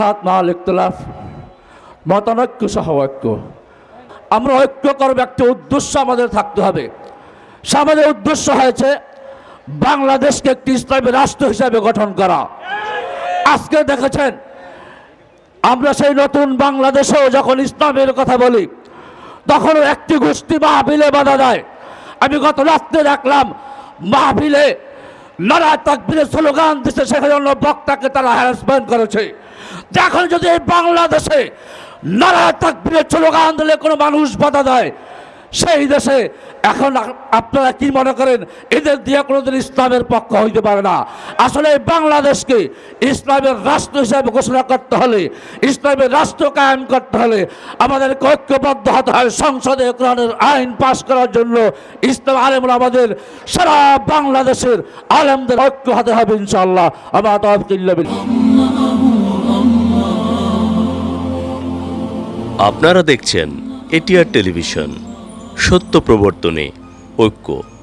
ইত্তেহাদ মাল ইখতলাফ, মতানৈক্য সহ ঐক্য। আমরা ঐক্য করব একটা উদ্দেশ্য আমাদের থাকতে হবে। সে উদ্দেশ্য হয়েছে বাংলাদেশকে একটি ইসলামী রাষ্ট্র হিসাবে গঠন করা। আজকে দেখেছেন, আমরা সেই নতুন বাংলাদেশেও যখন ইসলামের কথা বলি, তখনও একটি গোষ্ঠী মাহফিলে বাধা দেয়। আমি গত রাত্রে দেখলাম, মাহফিলে নারা তাকবীরের স্লোগান দিচ্ছে সেখানে বক্তাকে তারা হ্যারাসমেন্ট করেছে। এখন যদি এই বাংলাদেশে নারা তাকবীরের স্লোগান দিলে কোনো মানুষ বাধা দেয় সেই দেশে এখন আপনারা কি মনে করেন, এদের দিয়ে কোনোদিন ইসলামের পক্ষ হইতে পারে না? আসলে বাংলাদেশকে ইসলামের রাষ্ট্র হিসাবে ঘোষণা করতে হলে, ইসলামের রাষ্ট্র কায়েম করতে হলে আমাদের ঐক্যবদ্ধ হতে হয়, সংসদে কোরআনের আইন পাশ করার জন্য। ইসলাম আলেমরা আমাদের সারা বাংলাদেশের আলেমদের ঐক্য হতে হবে ইনশাল্লাহ আমার আপনারা দেখছেন এটিআর টেলিভিশন। সত্য প্রবর্তনে ঐক্য।